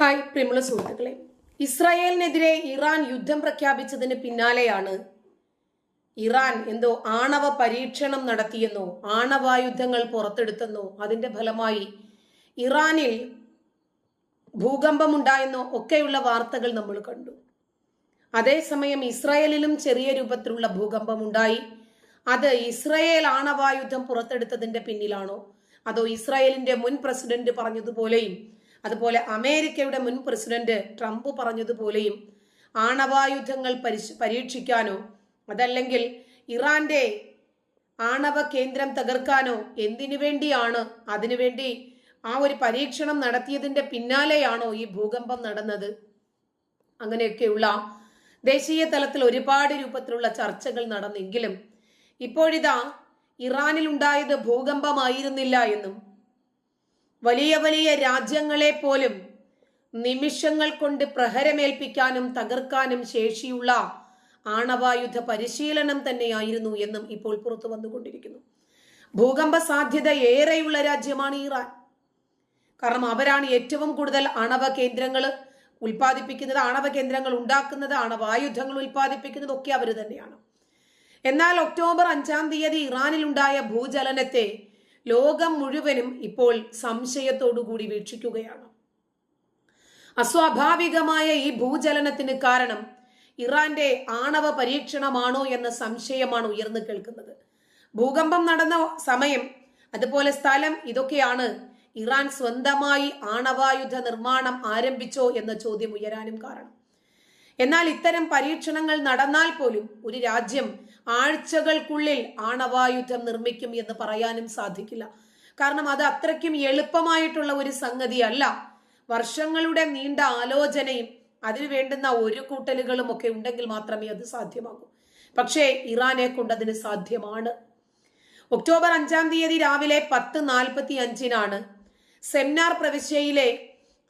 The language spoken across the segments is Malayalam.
ഹായ് പ്രിയമുള്ള സുഹൃത്തുക്കളെ. ഇസ്രായേലിനെതിരെ ഇറാൻ യുദ്ധം പ്രഖ്യാപിച്ചതിന് പിന്നാലെയാണ് ഇറാൻ എന്തോ ആണവ പരീക്ഷണം നടത്തിയെന്നോ ആണവായുധങ്ങൾ പുറത്തെടുത്തെന്നോ അതിന്റെ ഫലമായി ഇറാനിൽ ഭൂകമ്പമുണ്ടായെന്നോ ഒക്കെയുള്ള വാർത്തകൾ നമ്മൾ കണ്ടു. അതേസമയം ഇസ്രായേലിലും ചെറിയ രൂപത്തിലുള്ള ഭൂകമ്പമുണ്ടായി. അത് ഇസ്രായേൽ ആണവായുധം പുറത്തെടുത്തതിന്റെ പിന്നിലാണോ? അതോ ഇസ്രായേലിന്റെ മുൻ പ്രസിഡന്റ് പറഞ്ഞതുപോലെയും അതുപോലെ അമേരിക്കയുടെ മുൻ പ്രസിഡന്റ് ട്രംപ് പറഞ്ഞതുപോലെയും ആണവായുധങ്ങൾ പരിശ് പരീക്ഷിക്കാനോ അതല്ലെങ്കിൽ ഇറാന്റെ ആണവ കേന്ദ്രം തകർക്കാനോ എന്തിനു വേണ്ടിയാണ് അതിനുവേണ്ടി ആ ഒരു പരീക്ഷണം നടത്തിയതിന്റെ പിന്നാലെയാണോ ഈ ഭൂകമ്പം നടന്നത്? അങ്ങനെയൊക്കെയുള്ള ദേശീയ തലത്തിൽ ഒരുപാട് രൂപത്തിലുള്ള ചർച്ചകൾ നടന്നെങ്കിലും ഇപ്പോഴിതാ ഇറാനിൽ ഉണ്ടായത് ഭൂകമ്പമായിരുന്നില്ല എന്നും വലിയ വലിയ രാജ്യങ്ങളെ പോലും നിമിഷങ്ങൾ കൊണ്ട് പ്രഹരമേൽപ്പിക്കാനും തകർക്കാനും ശേഷിയുള്ള ആണവായുധ പരിശീലനം തന്നെയായിരുന്നു എന്നും ഇപ്പോൾ പുറത്തു വന്നുകൊണ്ടിരിക്കുന്നു. ഭൂകമ്പ സാധ്യത ഏറെയുള്ള രാജ്യമാണ് ഇറാൻ. കാരണം അവരാണ് ഏറ്റവും കൂടുതൽ ആണവ കേന്ദ്രങ്ങൾ ഉൽപ്പാദിപ്പിക്കുന്നത് ആണവ കേന്ദ്രങ്ങൾ ഉണ്ടാക്കുന്നത് ആണവായുധങ്ങൾ ഉൽപ്പാദിപ്പിക്കുന്നത് ഒക്കെ അവർ തന്നെയാണ്. എന്നാൽ ഒക്ടോബർ അഞ്ചാം തീയതി ഇറാനിലുണ്ടായ ഭൂചലനത്തെ ലോകം മുഴുവനും ഇപ്പോൾ സംശയത്തോടുകൂടി വീക്ഷിക്കുകയാണ്. അസ്വാഭാവികമായ ഈ ഭൂചലനത്തിന് കാരണം ഇറാന്റെ ആണവ പരീക്ഷണമാണോ എന്ന സംശയമാണ് ഉയർന്നു കേൾക്കുന്നത്. ഭൂകമ്പം നടന്ന സമയം അതുപോലെ സ്ഥലം ഇതൊക്കെയാണ് ഇറാൻ സ്വന്തമായി ആണവായുധ നിർമ്മാണം ആരംഭിച്ചോ എന്ന ചോദ്യം ഉയരാനും കാരണം. എന്നാൽ ഇത്തരം പരീക്ഷണങ്ങൾ നടന്നാൽ പോലും ഒരു രാജ്യം ആഴ്ചകൾക്കുള്ളിൽ ആണവായുധം നിർമ്മിക്കും എന്ന് പറയാനും സാധിക്കില്ല. കാരണം അത് അത്രയ്ക്കും എളുപ്പമായിട്ടുള്ള ഒരു സംഗതിയല്ല. വർഷങ്ങളുടെ നീണ്ട ആലോചനയും അതിനു വേണ്ടുന്ന ഒരു കൂട്ടലുകളും ഒക്കെ ഉണ്ടെങ്കിൽ മാത്രമേ അത് സാധ്യമാകൂ. പക്ഷേ ഇറാനെ കൊണ്ട് അതിന് സാധ്യമാണ്. ഒക്ടോബർ അഞ്ചാം തീയതി രാവിലെ പത്ത് നാൽപ്പത്തി അഞ്ചിനാണ് സെമിനാർ പ്രവിശ്യയിലെ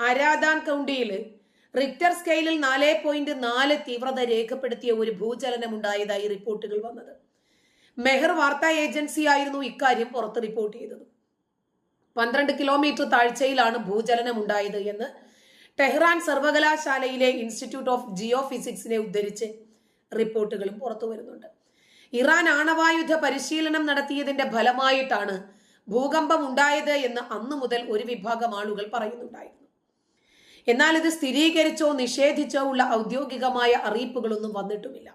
അരാദാൻ കൗണ്ടിയിൽ റിക്ടർ സ്കെയിലിൽ നാല് പോയിന്റ് നാല് തീവ്രത രേഖപ്പെടുത്തിയ ഒരു ഭൂചലനം ഉണ്ടായതായി റിപ്പോർട്ടുകൾ വന്നത്. മെഹർ വാർത്താ ഏജൻസി ആയിരുന്നു ഇക്കാര്യം പുറത്ത് റിപ്പോർട്ട് ചെയ്തത്. പന്ത്രണ്ട് കിലോമീറ്റർ താഴ്ചയിലാണ് ഭൂചലനം ഉണ്ടായത് എന്ന് ടെഹ്റാൻ സർവകലാശാലയിലെ ഇൻസ്റ്റിറ്റ്യൂട്ട് ഓഫ് ജിയോ ഫിസിക്സിനെ ഉദ്ധരിച്ച് റിപ്പോർട്ടുകളും പുറത്തു വരുന്നുണ്ട്. ഇറാൻ ആണവായുധ പരിശീലനം നടത്തിയതിന്റെ ഫലമായിട്ടാണ് ഭൂകമ്പം ഉണ്ടായത് എന്ന് അന്നു മുതൽ ഒരു വിഭാഗം ആളുകൾ പറയുന്നുണ്ടായിരുന്നു. എന്നാൽ ഇത് സ്ഥിരീകരിച്ചോ നിഷേധിച്ചോ ഉള്ള ഔദ്യോഗികമായ അറിയിപ്പുകളൊന്നും വന്നിട്ടുമില്ല.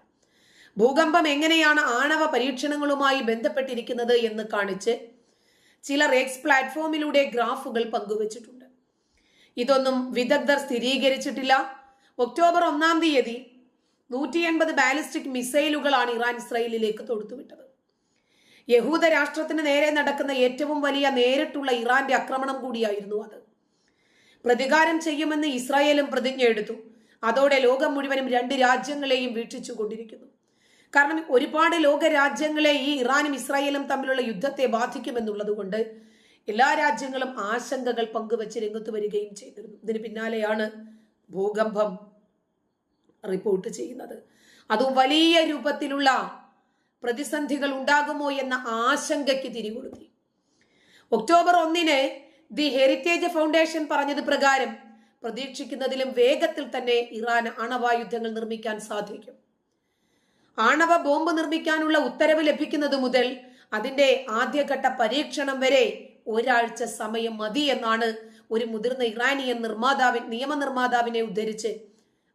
ഭൂകമ്പം എങ്ങനെയാണ് ആണവ പരീക്ഷണങ്ങളുമായി ബന്ധപ്പെട്ടിരിക്കുന്നത് എന്ന് കാണിച്ച് ചിലർ എക്സ് പ്ലാറ്റ്ഫോമിലൂടെ ഗ്രാഫുകൾ പങ്കുവച്ചിട്ടുണ്ട്. ഇതൊന്നും വിദഗ്ധർ സ്ഥിരീകരിച്ചിട്ടില്ല. ഒക്ടോബർ ഒന്നാം തീയതി നൂറ്റി എൺപത് ബാലിസ്റ്റിക് മിസൈലുകളാണ് ഇറാൻ ഇസ്രയേലിലേക്ക് തൊടുത്തുവിട്ടത്. യഹൂദ രാഷ്ട്രത്തിന് നേരെ നടക്കുന്ന ഏറ്റവും വലിയ നേരിട്ടുള്ള ഇറാന്റെ ആക്രമണം കൂടിയായിരുന്നു അത്. പ്രതികാരം ചെയ്യുമെന്ന് ഇസ്രായേലും പ്രതിജ്ഞ എടുത്തു. അതോടെ ലോകം മുഴുവനും രണ്ട് രാജ്യങ്ങളെയും വീക്ഷിച്ചു കൊണ്ടിരിക്കുന്നു. കാരണം ഒരുപാട് ലോക രാജ്യങ്ങളെ ഈ ഇറാനും ഇസ്രായേലും തമ്മിലുള്ള യുദ്ധത്തെ ബാധിക്കുമെന്നുള്ളത് കൊണ്ട് എല്ലാ രാജ്യങ്ങളും ആശങ്കകൾ പങ്കുവച്ച് രംഗത്ത് വരികയും ചെയ്തിരുന്നു. ഇതിന് പിന്നാലെയാണ് ഭൂകമ്പം റിപ്പോർട്ട് ചെയ്യുന്നത്. അതും വലിയ രൂപത്തിലുള്ള പ്രതിസന്ധികൾ ഉണ്ടാകുമോ എന്ന ആശങ്കയ്ക്ക് തിരികൊടുത്തി ഒക്ടോബർ ഒന്നിന് ദി ഹെറിറ്റേജ് ഫൗണ്ടേഷൻ പറഞ്ഞത് പ്രകാരം പ്രതീക്ഷിക്കുന്നതിലും വേഗത്തിൽ തന്നെ ഇറാൻ ആണവായുധങ്ങൾ നിർമ്മിക്കാൻ സാധിക്കും. ആണവ ബോംബ് നിർമ്മിക്കാനുള്ള ഉത്തരവ് ലഭിക്കുന്നത് മുതൽ അതിന്റെ ആദ്യഘട്ട പരീക്ഷണം വരെ ഒരാഴ്ച സമയം മതി എന്നാണ് ഒരു മുതിർന്ന ഇറാനിയൻ നിർമ്മാതാവിൻ നിയമനിർമ്മാതാവിനെ ഉദ്ധരിച്ച്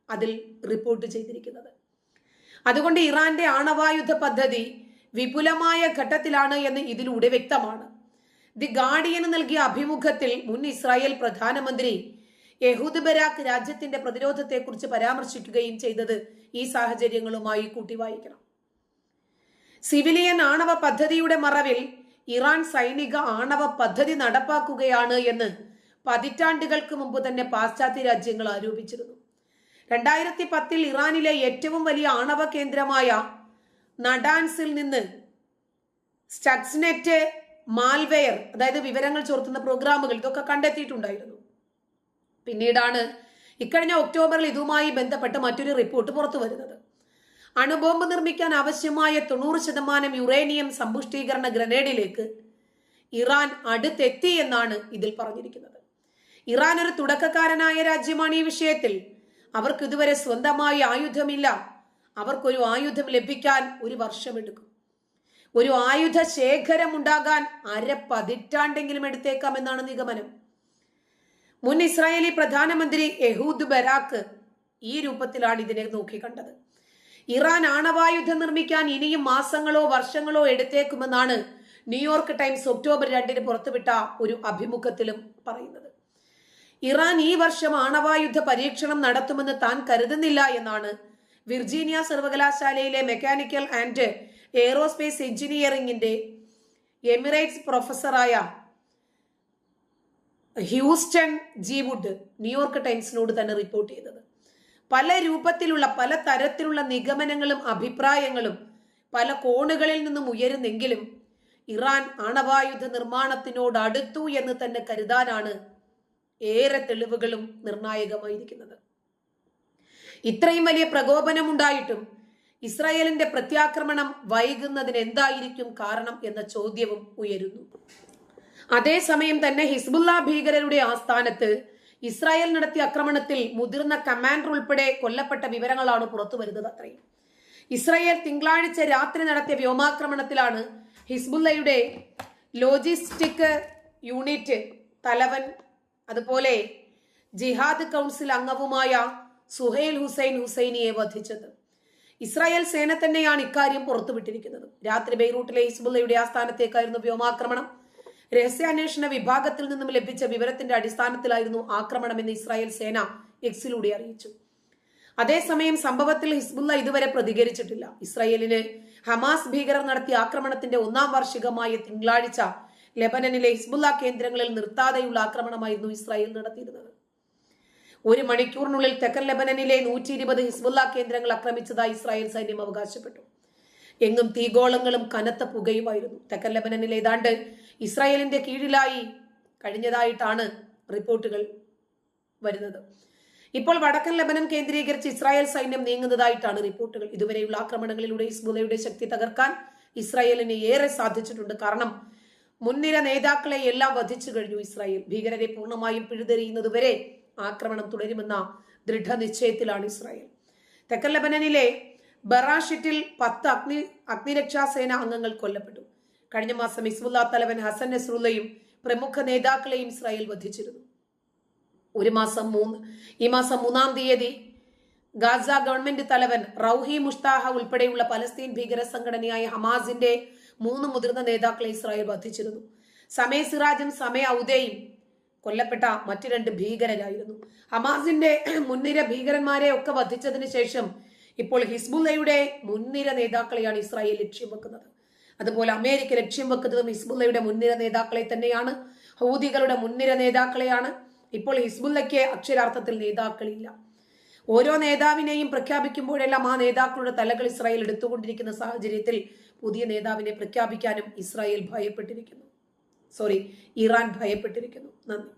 അതിൽ റിപ്പോർട്ട് ചെയ്തിരിക്കുന്നത്. അതുകൊണ്ട് ഇറാന്റെ ആണവായുധ പദ്ധതി വിപുലമായ ഘട്ടത്തിലാണ് എന്ന് ഇതിലൂടെ വ്യക്തമാണ്. ദി ഗാർഡിയന് നൽകിയ അഭിമുഖത്തിൽ മുൻ ഇസ്രായേൽ പ്രധാനമന്ത്രി യഹൂദ് ബരാഖ് രാജ്യത്തിന്റെ പ്രതിരോധത്തെക്കുറിച്ച് പരാമർശിക്കുകയും ചെയ്തത് ഈ സാഹചര്യങ്ങളുമായി കൂട്ടിവായിക്കണം. സിവിലിയൻ ആണവ പദ്ധതിയുടെ മറവിൽ ഇറാൻ സൈനിക ആണവ പദ്ധതി നടപ്പാക്കുകയാണ് എന്ന് പതിറ്റാണ്ടുകൾക്ക് മുമ്പ് തന്നെ പാശ്ചാത്യ രാജ്യങ്ങൾ ആരോപിച്ചിരുന്നു. രണ്ടായിരത്തി പത്തിൽ ഇറാനിലെ ഏറ്റവും വലിയ ആണവ കേന്ദ്രമായ നഡാൻസിൽ നിന്ന് സ്റ്റക്സ്നെറ്റ് മാൽവെയർ അതായത് വിവരങ്ങൾ ചോർത്തുന്ന പ്രോഗ്രാമുകൾ ഇതൊക്കെ കണ്ടെത്തിയിട്ടുണ്ടായിരുന്നു. പിന്നീടാണ് ഇക്കഴിഞ്ഞ ഒക്ടോബറിൽ ഇതുമായി ബന്ധപ്പെട്ട് മറ്റൊരു റിപ്പോർട്ട് പുറത്തു വരുന്നത്. അണുബോംബ് നിർമ്മിക്കാൻ ആവശ്യമായ തൊണ്ണൂറ് ശതമാനം യുറേനിയം സമ്പുഷ്ടീകരണ ഗ്രനേഡിലേക്ക് ഇറാൻ അടുത്തെത്തി എന്നാണ് ഇതിൽ പറഞ്ഞിരിക്കുന്നത്. ഇറാൻ ഒരു തുടക്കക്കാരനായ രാജ്യമാണ് ഈ വിഷയത്തിൽ. അവർക്ക് ഇതുവരെ സ്വന്തമായി ആയുധമില്ല. അവർക്കൊരു ആയുധം ലഭിക്കാൻ ഒരു വർഷമെടുക്കും. ഒരു ആയുധ ശേഖരം ഉണ്ടാകാൻ അര പതിറ്റാണ്ടെങ്കിലും എടുത്തേക്കാം എന്നാണ് നിഗമനം. മുൻ ഇസ്രായേലി പ്രധാനമന്ത്രി യഹൂദ് ബരാക്ക് ഈ രൂപത്തിലാണ് ഇതിനെ നോക്കിക്കണ്ടത്. ഇറാൻ ആണവായുധം നിർമ്മിക്കാൻ ഇനിയും മാസങ്ങളോ വർഷങ്ങളോ എടുത്തേക്കുമെന്നാണ് ന്യൂയോർക്ക് ടൈംസ് ഒക്ടോബർ രണ്ടിന് പുറത്തുവിട്ട ഒരു അഭിമുഖത്തിലും പറയുന്നത്. ഇറാൻ ഈ വർഷം ആണവായുധ പരീക്ഷണം നടത്തുമെന്ന് താൻ കരുതുന്നില്ല എന്നാണ് വിർജീനിയ സർവകലാശാലയിലെ മെക്കാനിക്കൽ ആൻഡ് എയറോസ്പേസ് എഞ്ചിനീയറിംഗിന്റെ emeritus പ്രൊഫസറായ Houston G Wood New York ടൈംസിനോട് തന്നെ റിപ്പോർട്ട് ചെയ്തത്. പല രൂപത്തിലുള്ള പല തരത്തിലുള്ള നിഗമനങ്ങളും അഭിപ്രായങ്ങളും പല കോണുകളിൽ നിന്നും ഉയരുന്നെങ്കിലും ഇറാൻ ആണവായുധ നിർമ്മാണത്തിനോട് അടുത്തു എന്ന് തന്നെ കരുതാനാണ് ഏറെ തെളിവുകളും നിർണായകമായിരിക്കുന്നത്. ഇത്രയും വലിയ പ്രകോപനമുണ്ടായിട്ടും ഇസ്രായേലിന്റെ പ്രത്യാക്രമണം വൈകുന്നതിന് എന്തായിരിക്കും കാരണം എന്ന ചോദ്യവും ഉയരുന്നു. അതേസമയം തന്നെ ഹിസ്ബുല്ല ഭീകരരുടെ ആസ്ഥാനത്ത് ഇസ്രായേൽ നടത്തിയ ആക്രമണത്തിൽ മുതിർന്ന കമാൻഡർ ഉൾപ്പെടെ കൊല്ലപ്പെട്ട വിവരങ്ങളാണ് പുറത്തു വരുന്നത് അത്രയും. ഇസ്രായേൽ തിങ്കളാഴ്ച രാത്രി നടത്തിയ വ്യോമാക്രമണത്തിലാണ് ഹിസ്ബുല്ലയുടെ ലോജിസ്റ്റിക് യൂണിറ്റ് തലവൻ അതുപോലെ ജിഹാദ് കൗൺസിൽ അംഗവുമായ സുഹൈൽ ഹുസൈൻ ഹുസൈനിയെ വധിച്ചത്. ഇസ്രായേൽ സേന തന്നെയാണ് ഇക്കാര്യം പുറത്തുവിട്ടിരിക്കുന്നത്. രാത്രി ബെയ്റൂട്ടിലെ ഹിസ്ബുള്ളയുടെ ആസ്ഥാനത്തേക്കായിരുന്നു വ്യോമാക്രമണം. രഹസ്യാന്വേഷണ വിഭാഗത്തിൽ നിന്നും ലഭിച്ച വിവരത്തിന്റെ അടിസ്ഥാനത്തിലായിരുന്നു ആക്രമണമെന്ന് ഇസ്രായേൽ സേന എക്സിലൂടെ അറിയിച്ചു. അതേസമയം സംഭവത്തിൽ ഹിസ്ബുള്ള ഇതുവരെ പ്രതികരിച്ചിട്ടില്ല. ഇസ്രായേലിന് ഹമാസ് ഭീകരർ നടത്തിയ ആക്രമണത്തിന്റെ ഒന്നാം വാർഷികമായ തിങ്കളാഴ്ച ലെബനനിലെ ഹിസ്ബുള്ള കേന്ദ്രങ്ങളിൽ നിർത്താതെയുള്ള ആക്രമണമായിരുന്നു ഇസ്രായേൽ നടത്തിയിരുന്നത്. ഒരു മണിക്കൂറിനുള്ളിൽ തെക്കൻ ലെബനനിലെ നൂറ്റി ഇരുപത് ഹിസ്ബുല്ല കേന്ദ്രങ്ങൾ ആക്രമിച്ചതായി ഇസ്രായേൽ സൈന്യം അവകാശപ്പെട്ടു. എങ്ങും തീഗോളങ്ങളും കനത്ത പുകയുമായിരുന്നു. തെക്കൻ ലെബനനിൽ ഏതാണ്ട് ഇസ്രായേലിന്റെ കീഴിലായി കഴിഞ്ഞതായിട്ടാണ് റിപ്പോർട്ടുകൾ വരുന്നത്. ഇപ്പോൾ വടക്കൻ ലബനൻ കേന്ദ്രീകരിച്ച് ഇസ്രായേൽ സൈന്യം നീങ്ങുന്നതായിട്ടാണ് റിപ്പോർട്ടുകൾ. ഇതുവരെയുള്ള ആക്രമണങ്ങളിലൂടെ ഹിസ്ബുലയുടെ ശക്തി തകർക്കാൻ ഇസ്രായേലിന് ഏറെ സാധിച്ചിട്ടുണ്ട്. കാരണം മുൻനിര നേതാക്കളെ എല്ലാം വധിച്ചു കഴിഞ്ഞു ഇസ്രായേൽ. ഭീകരരെ പൂർണമായും പിഴുതെറിയുന്നതുവരെ ആക്രമണം തുടരുമെന്ന ദൃഢനിശ്ചയത്തിലാണ് ഇസ്രായേൽ. തെക്കൻ ലബനനിലെ ബറാഷിറ്റിൽ പത്ത് അഗ്നി അഗ്നിരക്ഷാസേന അംഗങ്ങൾ കൊല്ലപ്പെട്ടു. കഴിഞ്ഞ മാസം ഇസ്മുല്ലാ തലവൻ ഹസൻ നസ്രുല്ലയും പ്രമുഖ നേതാക്കളെയും ഇസ്രായേൽ വധിച്ചിരുന്നു. ഒരു മാസം മൂന്ന് ഈ മാസം മൂന്നാം തീയതി ഗാസ ഗവൺമെന്റ് തലവൻ റൌഹി മുഷ്താഹ ഉൾപ്പെടെയുള്ള പലസ്തീൻ ഭീകര സംഘടനയായ ഹമാസിന്റെ മൂന്ന് മുതിർന്ന നേതാക്കളെ ഇസ്രായേൽ വധിച്ചിരുന്നു. സമയ സിറാജും സമയ ഔദയും കൊല്ലപ്പെട്ട മറ്റു രണ്ട് ഭീകരരായിരുന്നു. ഹമാസിന്റെ മുൻനിര ഭീകരന്മാരെ ഒക്കെ വധിച്ചതിന് ശേഷം ഇപ്പോൾ ഹിസ്ബുല്ലയുടെ മുൻനിര നേതാക്കളെയാണ് ഇസ്രായേൽ ലക്ഷ്യം വെക്കുന്നത്. അതുപോലെ അമേരിക്ക ലക്ഷ്യം വെക്കുന്നതും ഹിസ്ബുല്ലയുടെ മുൻനിര നേതാക്കളെ തന്നെയാണ്. ഹൗദികളുടെ മുൻനിര നേതാക്കളെയാണ്. ഇപ്പോൾ ഹിസ്ബുല്ലയ്ക്ക് അക്ഷരാർത്ഥത്തിൽ നേതാക്കളില്ല. ഓരോ നേതാവിനെയും പ്രഖ്യാപിക്കുമ്പോഴെല്ലാം ആ നേതാക്കളുടെ തലകൾ ഇസ്രായേൽ എടുത്തുകൊണ്ടിരിക്കുന്ന സാഹചര്യത്തിൽ പുതിയ നേതാവിനെ പ്രഖ്യാപിക്കാനും ഇസ്രായേൽ ഭയപ്പെട്ടിരിക്കുന്നു. സോറി ഇറാൻ ഭയപ്പെട്ടിരിക്കുന്നു. നന്ദി.